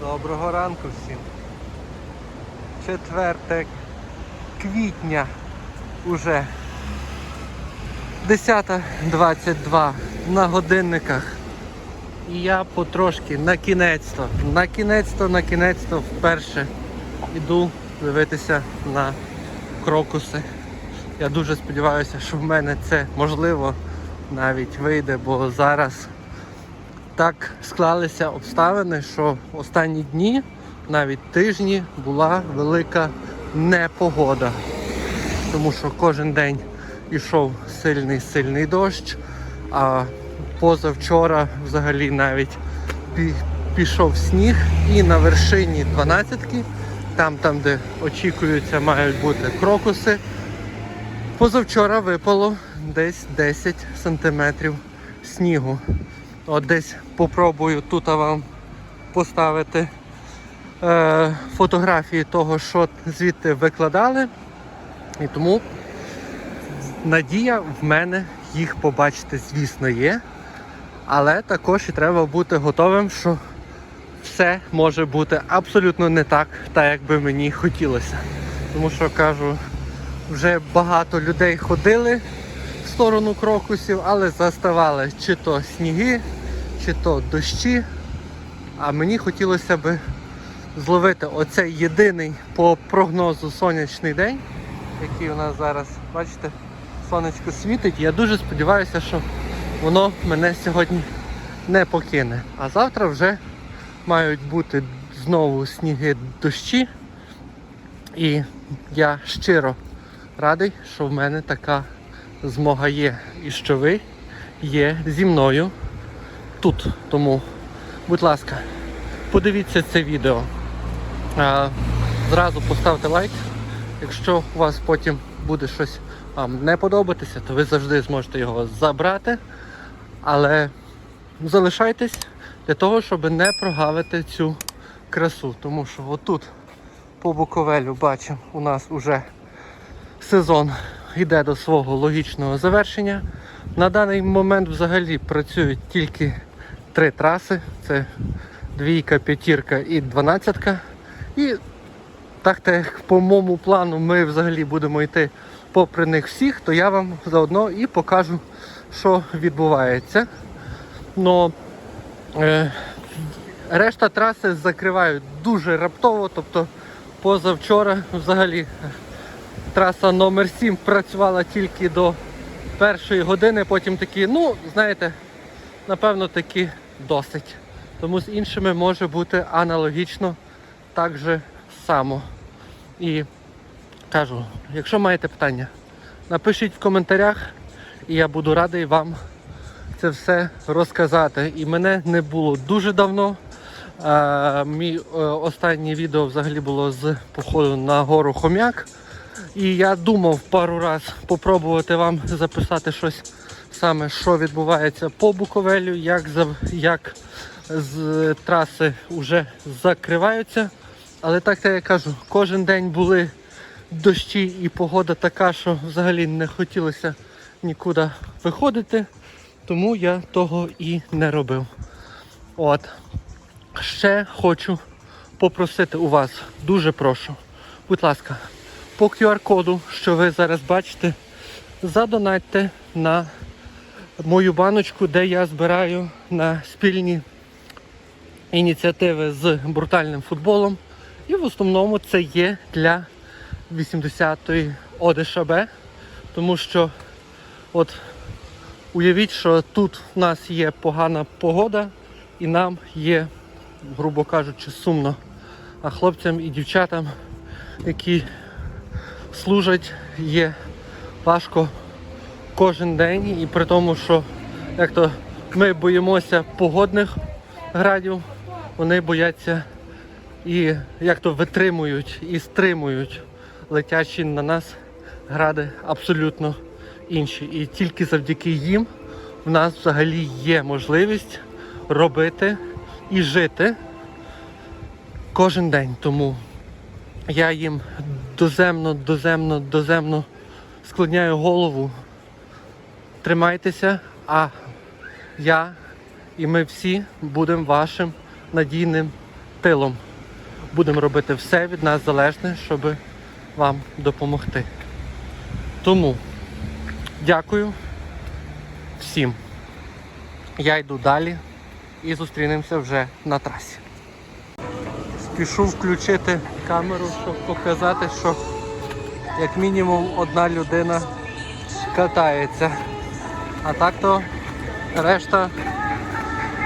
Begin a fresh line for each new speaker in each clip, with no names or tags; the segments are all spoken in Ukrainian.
Доброго ранку всім. 4 квітня уже 10.22 на годинниках. І я потрошки на кінець-то, на кінець-то, на кінець-то вперше іду дивитися на крокуси. Я дуже сподіваюся, що в мене це можливо навіть вийде, бо зараз так склалися обставини, що останні дні, навіть тижні, була велика непогода. Тому що кожен день йшов сильний сильний дощ, а позавчора взагалі навіть пішов сніг і на вершині 12-ки, там, там де очікуються, мають бути крокуси. Позавчора випало десь 10 сантиметрів снігу. От десь попробую тут вам поставити е, фотографії того, що звідти викладали. І тому надія в мене їх побачити, звісно, є. Але також і треба бути готовим, що все може бути абсолютно не так, так як би мені хотілося. Тому що кажу, вже багато людей ходили в сторону крокусів, але заставали чи то сніги, чи то дощі. А мені хотілося би зловити оцей єдиний по прогнозу сонячний день, який у нас зараз, бачите, сонечко світить. Я дуже сподіваюся, що воно мене сьогодні не покине. А завтра вже мають бути знову сніги дощі. І я щиро радий, що в мене така змога є і що ви є зі мною тут. Тому, будь ласка, подивіться це відео. А, зразу поставте лайк. Якщо у вас потім буде щось вам не подобатися, то ви завжди зможете його забрати. Але залишайтесь для того, щоб не прогавити цю красу. Тому що отут по Буковелю бачимо, у нас вже сезон йде до свого логічного завершення. На даний момент взагалі працюють тільки три траси: це двійка, п'ятірка і дванадцятка. І так як по моєму плану ми взагалі будемо йти попри них всіх, то я вам заодно і покажу, що відбувається. Но е, решта траси закривають дуже раптово, тобто позавчора взагалі траса номер 7 працювала тільки до першої години, потім такі, ну, знаєте, напевно, таки досить. Тому з іншими може бути аналогічно так же само. І кажу, якщо маєте питання, напишіть в коментарях, і я буду радий вам це все розказати. І мене не було дуже давно. Е, мій останнє відео взагалі було з походу на гору Хом'як. І я думав пару раз попробувати вам записати щось саме, що відбувається по Буковелю, як, як з траси вже закриваються. Але так я кажу, кожен день були дощі і погода така, що взагалі не хотілося нікуди виходити, тому я того і не робив. От. Ще хочу попросити у вас, дуже прошу, будь ласка, по QR-коду, що ви зараз бачите, задонатьте на мою баночку, де я збираю на спільні ініціативи з брутальним футболом. І в основному це є для 80-ї ОДШБ, тому що от уявіть, що тут в нас є погана погода і нам є, грубо кажучи, сумно. А хлопцям і дівчатам, які служать, є важко кожен день. І при тому, що як то ми боїмося погодних градів, вони бояться і як то витримують і стримують летячі на нас гради абсолютно інші. І тільки завдяки їм в нас взагалі є можливість робити і жити кожен день. Тому я їм доземно, доземно, доземно склоняю голову. Тримайтеся, а я і ми всі будемо вашим надійним тилом. Будемо робити все від нас залежне, щоб вам допомогти. Тому дякую всім. Я йду далі і зустрінемося вже на трасі. Спішу включити камеру, щоб показати, що як мінімум одна людина катається. А так то решта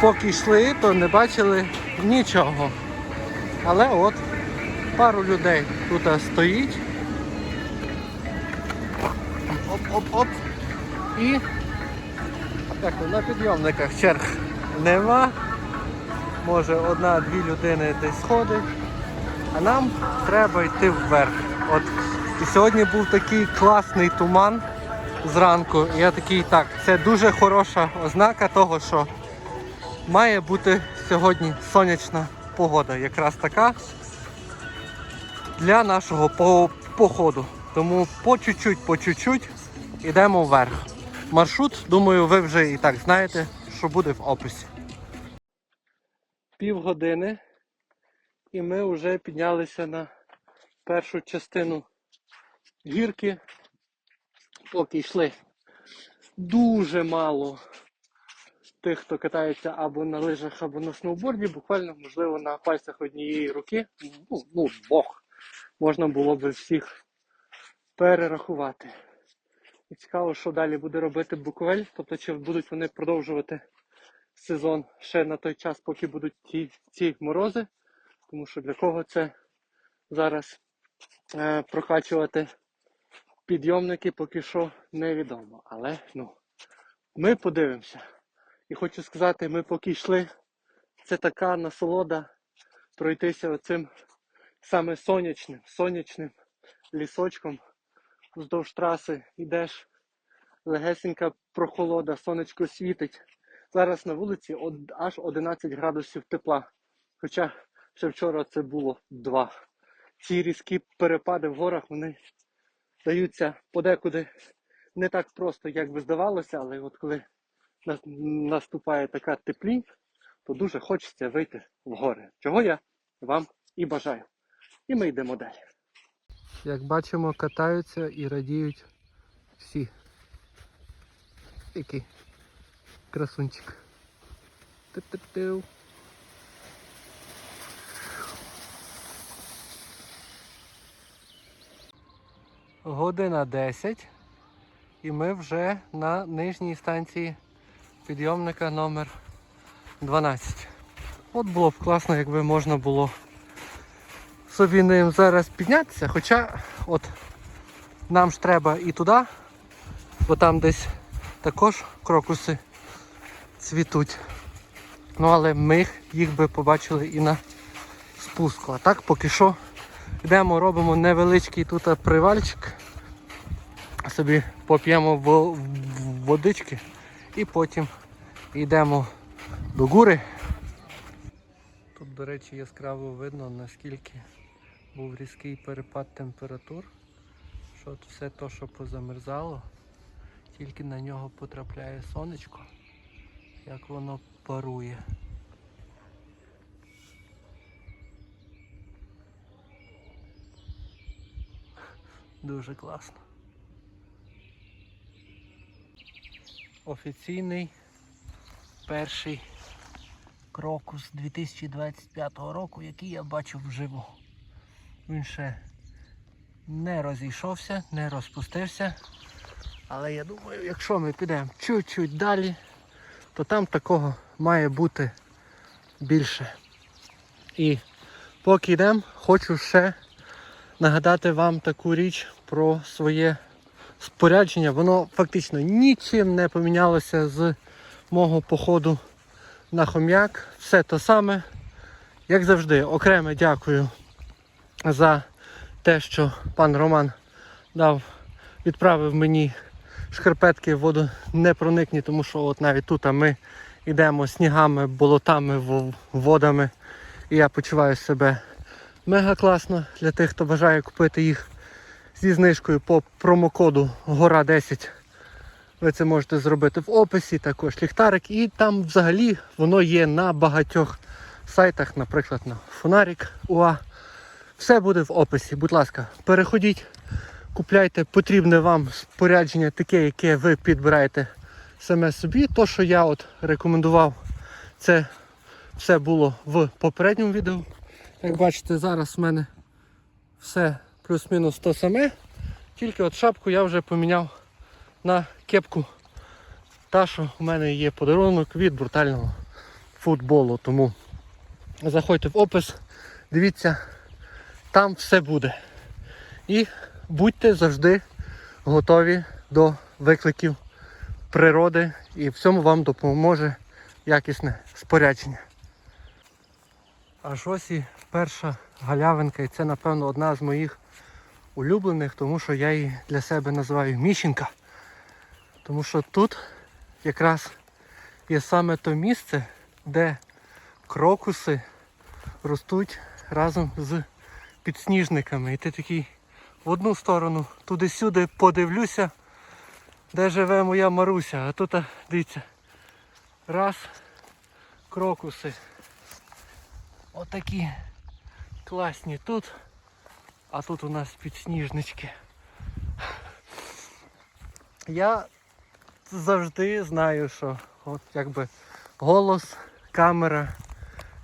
поки йшли, то не бачили нічого. Але от пару людей тут стоїть. Оп-оп-оп. І то, на підйомниках черг нема. Може одна-дві людини десь ходить. А нам треба йти вверх. От і сьогодні був такий класний туман зранку. Я такий, так, це дуже хороша ознака того, що має бути сьогодні сонячна погода. Якраз така для нашого по- походу. Тому по чуть-чуть, по чуть-чуть йдемо вверх. Маршрут, думаю, ви вже і так знаєте, що буде в описі. Півгодини і ми вже піднялися на першу частину гірки, поки йшли. Дуже мало тих, хто катається або на лижах, або на сноуборді, буквально, можливо, на пальцях однієї руки, ну, ну двох, можна було би всіх перерахувати. І цікаво, що далі буде робити Буковель, тобто чи будуть вони продовжувати сезон ще на той час, поки будуть ті, ці морози, тому що для кого це зараз е, прокачувати підйомники поки що невідомо. Але ну, ми подивимося. І хочу сказати, ми поки йшли, це така насолода пройтися оцим саме сонячним, сонячним лісочком вздовж траси йдеш, легесенька прохолода, сонечко світить. Зараз на вулиці аж 11 градусів тепла. Хоча ще вчора це було 2. Ці різкі перепади в горах вони даються подекуди не так просто, як би здавалося, але от коли наступає така теплінь, то дуже хочеться вийти в гори. Чого я вам і бажаю. І ми йдемо далі. Як бачимо, катаються і радіють всі. Який красунчик. Тип-тип-тив. Година 10 і ми вже на нижній станції підйомника номер 12. От було б класно, якби можна було собі ним зараз піднятися, хоча от нам ж треба і туди, бо там десь також крокуси цвітуть. Ну але ми їх би побачили і на спуску. А так поки що йдемо, робимо невеличкий тут привальчик. Собі поп'ємо водички і потім йдемо до гури. Тут, до речі, яскраво видно, наскільки був різкий перепад температур. Що все то, що позамерзало, тільки на нього потрапляє сонечко, як воно парує. Дуже класно. Офіційний перший крокус 2025 року, який я бачу вживу. Він ще не розійшовся, не розпустився. Але я думаю, якщо ми підемо чуть-чуть далі, то там такого має бути більше. І поки йдемо, хочу ще нагадати вам таку річ про своє спорядження. Воно фактично нічим не помінялося з мого походу на хом'як. Все то саме. Як завжди, окреме дякую за те, що пан Роман дав, відправив мені шкарпетки в воду не проникні, тому що от навіть тут ми йдемо снігами, болотами, водами. І я почуваю себе мега класно для тих, хто бажає купити їх зі знижкою по промокоду Гора 10. Ви це можете зробити в описі, також ліхтарик. І там взагалі воно є на багатьох сайтах, наприклад, на Фонарік УА. Все буде в описі. Будь ласка, переходіть, купляйте потрібне вам спорядження, таке, яке ви підбираєте саме собі. То, що я от рекомендував, це все було в попередньому відео. Як бачите, зараз в мене все плюс-мінус то саме. Тільки от шапку я вже поміняв на кепку. Та, що в мене є подарунок від брутального футболу. Тому заходьте в опис, дивіться, там все буде. І будьте завжди готові до викликів природи і в цьому вам допоможе якісне спорядження. Аж ось і перша галявинка, і це, напевно, одна з моїх улюблених, тому що я її для себе називаю міщенка. Тому що тут якраз є саме то місце, де крокуси ростуть разом з підсніжниками. І ти такий в одну сторону туди-сюди подивлюся, де живе моя Маруся. А тут, дивіться, раз крокуси. Отакі класні тут. А тут у нас підсніжнички. Я завжди знаю, що от якби голос, камера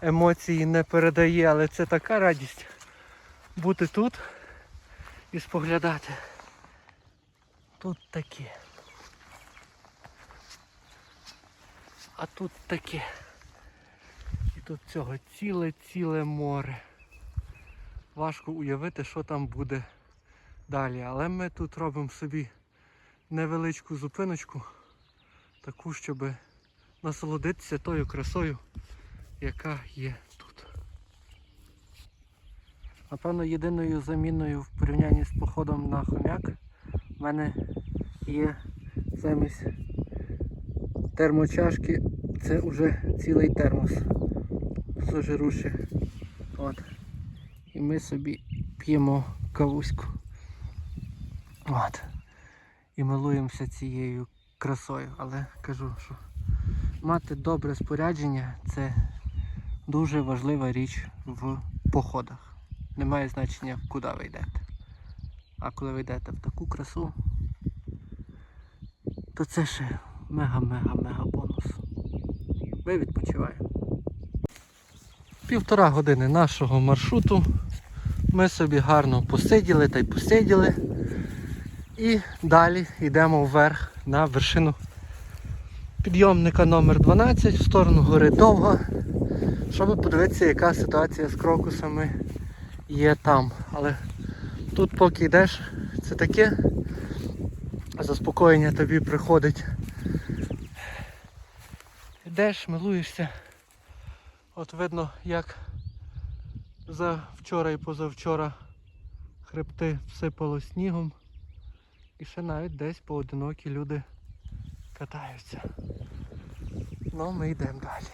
емоції не передає, але це така радість бути тут і споглядати. Тут таке. А тут таке. І тут цього ціле-ціле море. Важко уявити, що там буде далі. Але ми тут робимо собі невеличку зупиночку, таку, щоб насолодитися тою красою, яка є тут. Напевно, єдиною заміною в порівнянні з походом на хомяк в мене є замість термочашки, це вже цілий термос сожируші. От. І ми собі п'ємо кавуську. От. І милуємося цією красою. Але кажу, що мати добре спорядження це дуже важлива річ в походах. Немає значення, куди ви йдете. А коли ви йдете в таку красу, то це ще мега-мега-мега бонус. Ви відпочиваєте. Півтора години нашого маршруту. Ми собі гарно посиділи та й посиділи. І далі йдемо вверх на вершину підйомника номер 12 в сторону гори Довга, щоб подивитися, яка ситуація з крокусами є там. Але тут поки йдеш, це таке заспокоєння тобі приходить. Йдеш, милуєшся. От видно, як за вчора і позавчора хребти всипало снігом. І ще навіть десь поодинокі люди катаються. Ну, ми йдемо далі.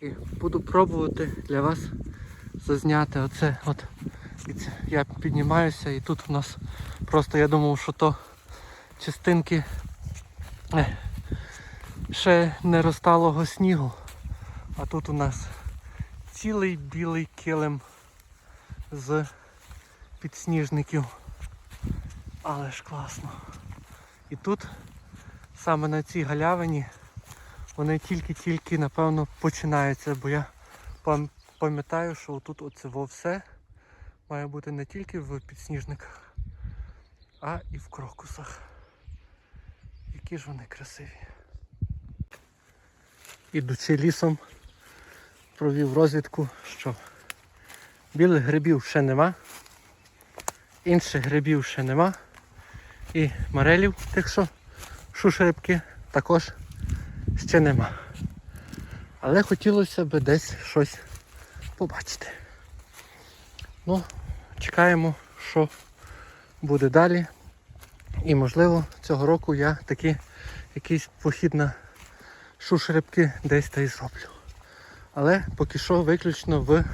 І буду пробувати для вас зазняти оце. От дивіться, я піднімаюся і тут у нас просто я думав, що то частинки е, ще не розталого снігу. А тут у нас цілий білий килим з підсніжників. Але ж класно. І тут саме на цій галявині вони тільки-тільки напевно починаються, бо я пам'ятаю, що тут оце все має бути не тільки в підсніжниках, а і в крокусах. Які ж вони красиві. Ідучи лісом, провів розвідку, що білих грибів ще нема, інших грибів ще нема. І марелів, тих що шушерибки, також ще нема. Але хотілося б десь щось побачити. Ну, чекаємо, що буде далі. І можливо цього року я таки якийсь похід на шушерибки десь та й зроблю. Але поки що виключно в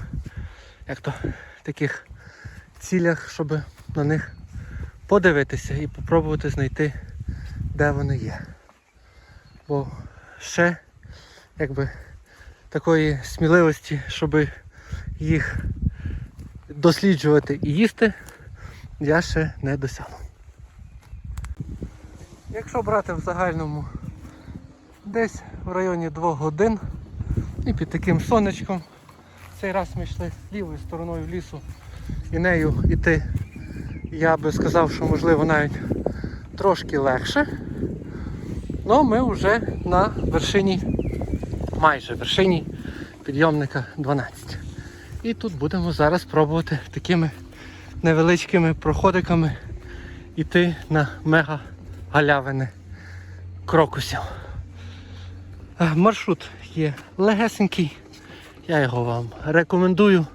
як то, таких цілях, щоб на них подивитися і попробувати знайти, де вони є. Бо ще якби такої сміливості, щоб їх досліджувати і їсти, я ще не досягнув. Якщо брати в загальному десь в районі 2 годин і під таким сонечком, цей раз ми йшли лівою стороною лісу і нею йти, я би сказав, що можливо навіть трошки легше. Ну ми вже на вершині, майже вершині підйомника 12. І тут будемо зараз пробувати такими невеличкими проходиками йти на мега галявини крокусів. Е, Маршрут є легесенький, я його вам рекомендую.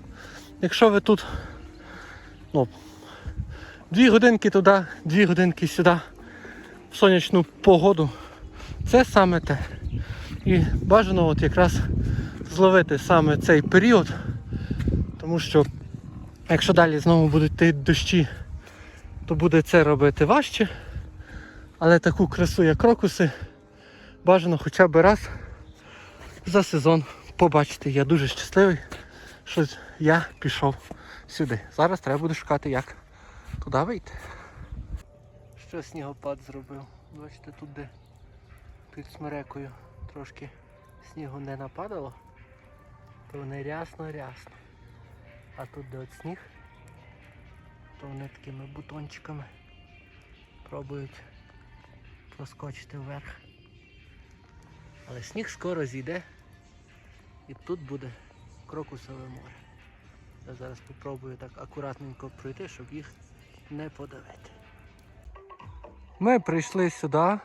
Якщо ви тут ну, дві годинки туди, дві годинки сюди, в сонячну погоду, це саме те. І бажано от якраз зловити саме цей період, тому що якщо далі знову будуть йти дощі, то буде це робити важче. Але таку красу, як крокуси, бажано хоча б раз за сезон побачити. Я дуже щасливий, що я пішов сюди. Зараз треба буде шукати, як туди вийти. Що снігопад зробив? Бачите, тут де під смерекою трошки снігу не нападало, то вони рясно-рясно. А тут де от сніг, то вони такими бутончиками пробують проскочити вверх. Але сніг скоро зійде і тут буде крокусове море. Я зараз спробую так акуратненько пройти, щоб їх не подавити. Ми прийшли сюди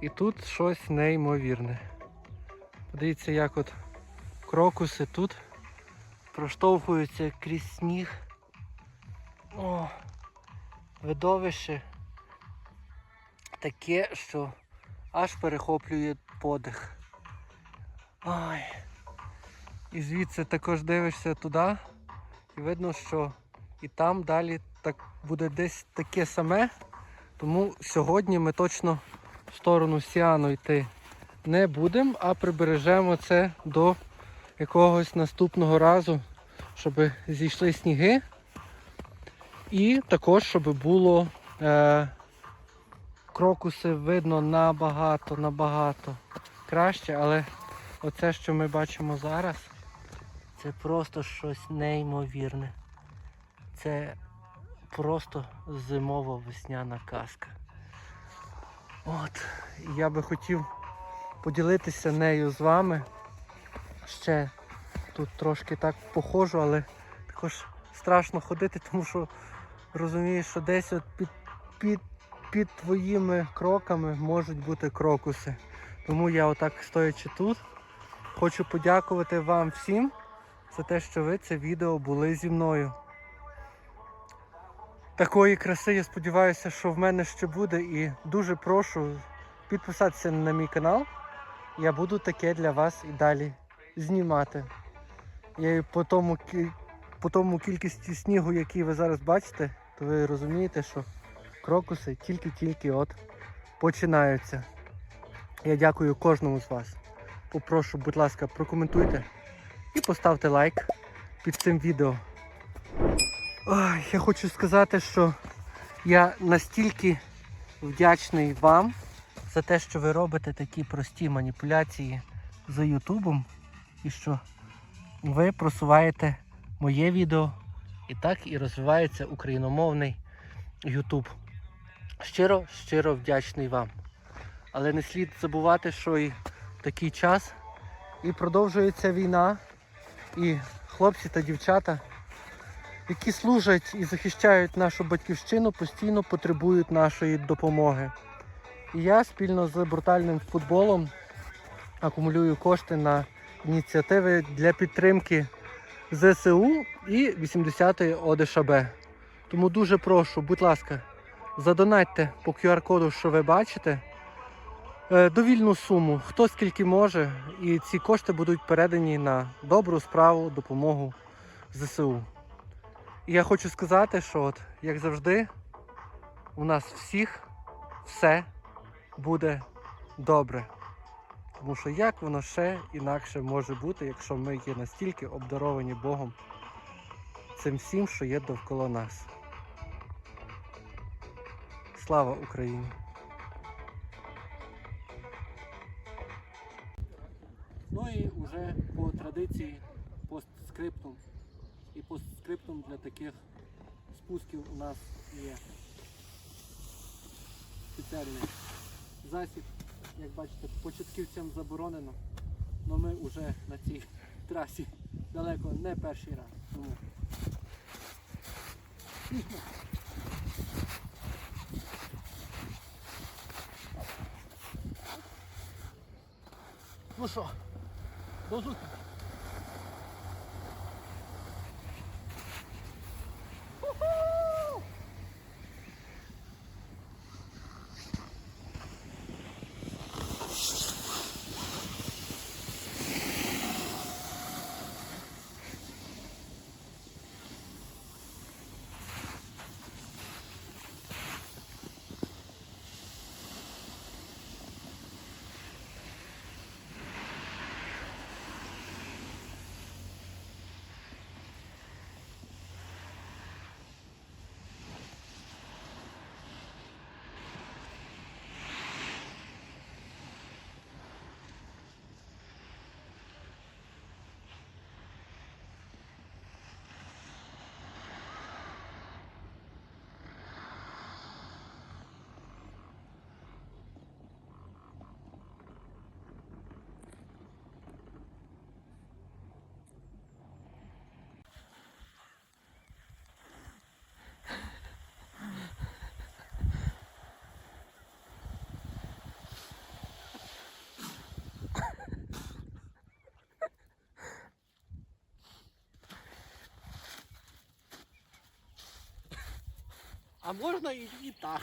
і тут щось неймовірне. Подивіться, як от крокуси тут проштовхуються крізь сніг. О, видовище таке, що аж перехоплює подих. Ой. І звідси також дивишся туди, і видно, що і там далі так буде десь таке саме. Тому сьогодні ми точно в сторону Сіану йти не будемо, а прибережемо це до якогось наступного разу, щоб зійшли сніги. І також, щоб було е, крокуси видно набагато, набагато краще, але оце, що ми бачимо зараз, це просто щось неймовірне. Це просто зимово-весняна казка. От, я би хотів поділитися нею з вами. Ще тут трошки так похожу, але також страшно ходити, тому що розумієш, що десь от під, під, під твоїми кроками можуть бути крокуси. Тому я отак стоячи тут, хочу подякувати вам всім за те, що ви це відео були зі мною. Такої краси я сподіваюся, що в мене ще буде і дуже прошу підписатися на мій канал. Я буду таке для вас і далі знімати. І по тому, по тому кількості снігу, який ви зараз бачите, то ви розумієте, що крокуси тільки-тільки от починаються. Я дякую кожному з вас. Попрошу, будь ласка, прокоментуйте і поставте лайк під цим відео. Ой, я хочу сказати, що я настільки вдячний вам за те, що ви робите такі прості маніпуляції за Ютубом і що ви просуваєте моє відео і так і розвивається україномовний Ютуб. Щиро, щиро вдячний вам. Але не слід забувати, що і такий час і продовжується війна, і хлопці та дівчата, які служать і захищають нашу батьківщину, постійно потребують нашої допомоги. І я спільно з брутальним футболом акумулюю кошти на ініціативи для підтримки ЗСУ і 80-ї ОДШБ. Тому дуже прошу, будь ласка, задонатьте по QR-коду, що ви бачите, довільну суму, хто скільки може, і ці кошти будуть передані на добру справу, допомогу ЗСУ. І я хочу сказати, що от, як завжди, у нас всіх все буде добре. Тому що як воно ще інакше може бути, якщо ми є настільки обдаровані Богом цим всім, що є довкола нас. Слава Україні! Ну і вже по традиції постскриптум. І постскриптум для таких спусків у нас є спеціальний засіб. Як бачите, початківцям заборонено, але ми вже на цій трасі далеко не перший раз. Тому Ну що, до А можна і, і так.